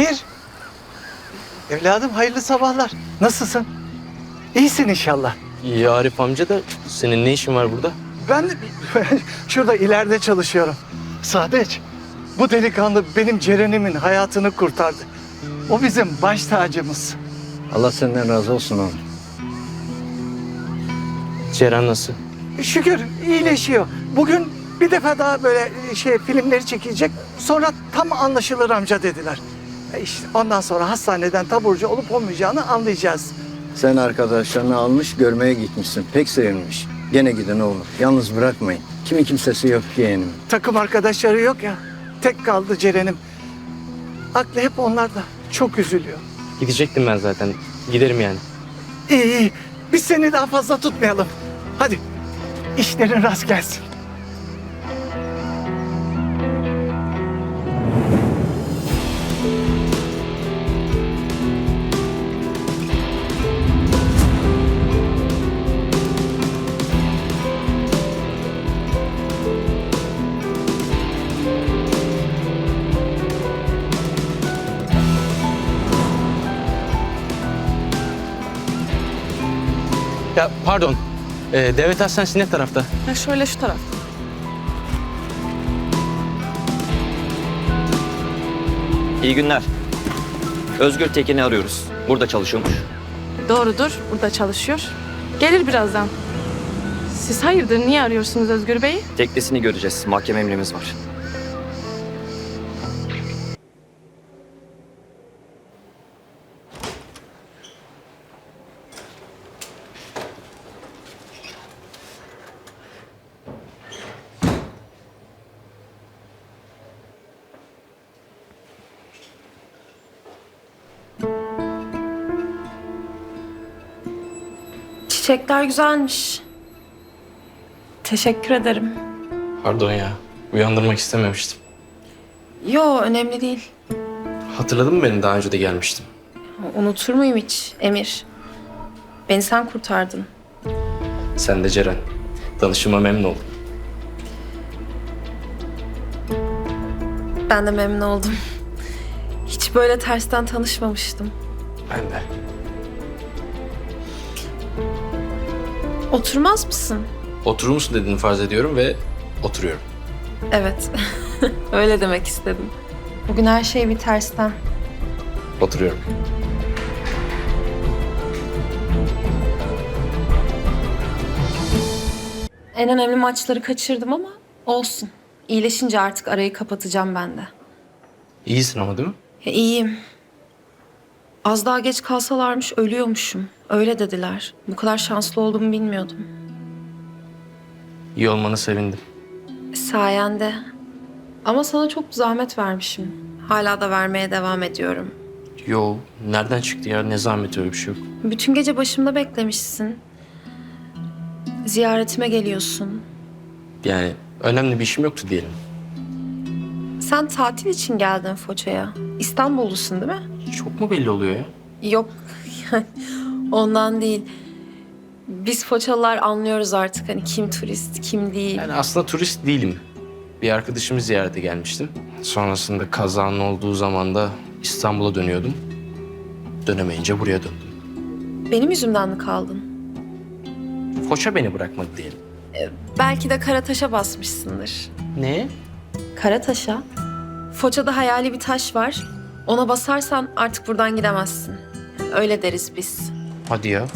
Emir. Evladım hayırlı sabahlar. Nasılsın? İyisin inşallah. İyi Arif amca da senin ne işin var burada? Ben de şurada ileride çalışıyorum. Sadeç, bu delikanlı benim Ceren'imin hayatını kurtardı. O bizim baş tacımız. Allah senden razı olsun oğlum. Ceren nasıl? Şükür iyileşiyor. Bugün bir defa daha böyle şey filmleri çekilecek. Sonra tam anlaşılır amca dediler. E İşte ondan sonra hastaneden taburcu olup olmayacağını anlayacağız. Sen arkadaşlarını almış görmeye gitmişsin. Pek sevinmiş. Gene gidin oğlum. Yalnız bırakmayın. Kimin kimsesi yok yeğenim. Takım arkadaşları yok ya. Tek kaldı Ceren'im. Aklı hep onlarda. Çok üzülüyor. Gidecektim ben zaten. Giderim yani. İyi iyi. Biz seni daha fazla tutmayalım. Hadi. İşlerin rast gelsin. Ya pardon. Ee, devlet hastanesi ne tarafta? Ha şöyle şu taraf. İyi günler. Özgür Tekin'i arıyoruz. Burada çalışıyormuş. Doğrudur. Burada çalışıyor. Gelir birazdan. Siz hayırdır niye arıyorsunuz Özgür Bey'i? Teknesini göreceğiz. Mahkeme emrimiz var. Çiçekler güzelmiş. Teşekkür ederim. Pardon ya. Uyandırmak istememiştim. Yo önemli değil. Hatırladın mı benim daha önce de gelmiştim. Unutur muyum hiç Emir? Beni sen kurtardın. Sen de Ceren. Tanışıma memnun oldum. Ben de memnun oldum. Hiç böyle tersten tanışmamıştım. Ben de. Oturmaz mısın? Oturur musun dediğini farz ediyorum ve oturuyorum. Evet. Öyle demek istedim. Bugün her şey bir tersten. Oturuyorum. En önemli maçları kaçırdım ama olsun. İyileşince artık arayı kapatacağım ben de. İyisin ama değil mi? Ya iyiyim. Az daha geç kalsalarmış ölüyormuşum. Öyle dediler. Bu kadar şanslı olduğumu bilmiyordum. İyi olmana sevindim. Sayende. Ama sana çok zahmet vermişim. Hala da vermeye devam ediyorum. Yo, nereden çıktı ya? Ne zahmet öyle bir şey yok. Bütün gece başımda beklemişsin. Ziyaretime geliyorsun. Yani önemli bir işim yoktu diyelim. Sen tatil için geldin Foça'ya. İstanbullusun değil mi? Çok mu belli oluyor ya? Yok. Ondan değil. Biz Foçalılar anlıyoruz artık hani kim turist, kim değil. Yani aslında turist değilim. Bir arkadaşımı ziyarete gelmiştim. Sonrasında kazanın olduğu zaman da İstanbul'a dönüyordum. Dönemeyince buraya döndüm. Benim yüzümden mi kaldın? Foça beni bırakmadı diyelim. Belki de Karataş'a basmışsındır. Ne? Karataş'a? Foça'da hayali bir taş var. Ona basarsan artık buradan gidemezsin. Öyle deriz biz. Hadi ya.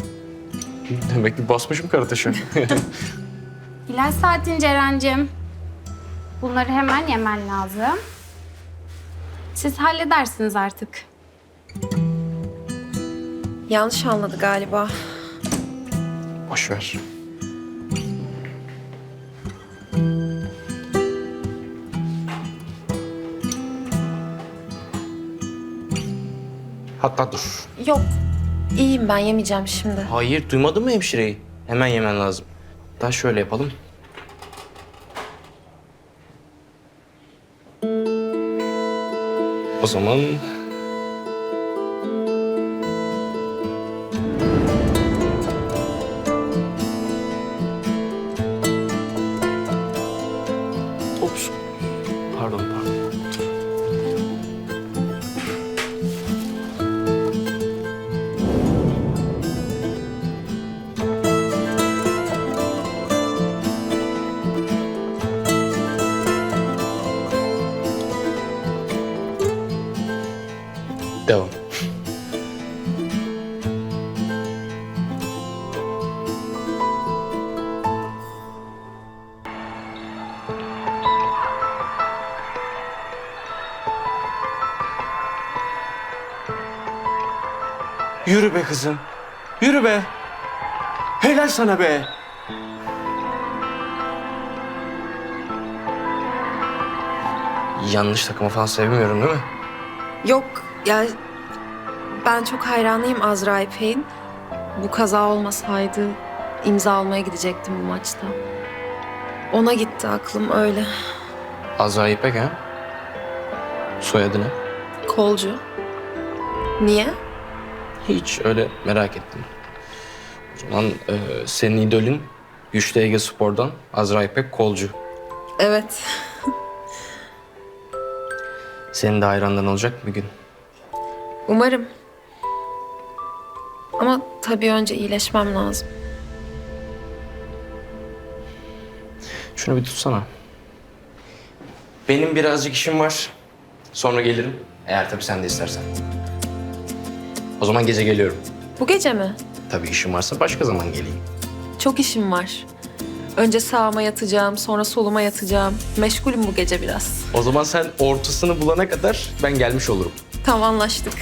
Demek ki basmışım Karataş'a. Hilal saatin Ceren'cim. Bunları hemen yemen lazım. Siz halledersiniz artık. Yanlış anladı galiba. Boş ver. Hatta dur. Yok. İyiyim ben yemeyeceğim şimdi. Hayır duymadın mı hemşireyi? Hemen yemen lazım. Hatta şöyle yapalım. O zaman Devam. Yürü be kızım. Yürü be. Helal sana be. Yanlış takımı falan sevmiyorum değil mi? Yok ya ben çok hayranıyım Azra İpek'in. Bu kaza olmasaydı imza almaya gidecektim bu maçta. Ona gitti aklım öyle. Azra İpek ha? Soyadı ne? Kolcu. Niye? Hiç öyle merak ettim. O zaman e, senin idolün Güçlü Ege Spor'dan Azra İpek Kolcu. Evet. Senin de hayranların olacak bir gün. Umarım. Ama tabii önce iyileşmem lazım. Şunu bir tutsana. Benim birazcık işim var. Sonra gelirim. Eğer tabii sen de istersen. O zaman gece geliyorum. Bu gece mi? Tabii işim varsa başka zaman geleyim. Çok işim var. Önce sağıma yatacağım, sonra soluma yatacağım. Meşgulüm bu gece biraz. O zaman sen ortasını bulana kadar ben gelmiş olurum. Tamam anlaştık.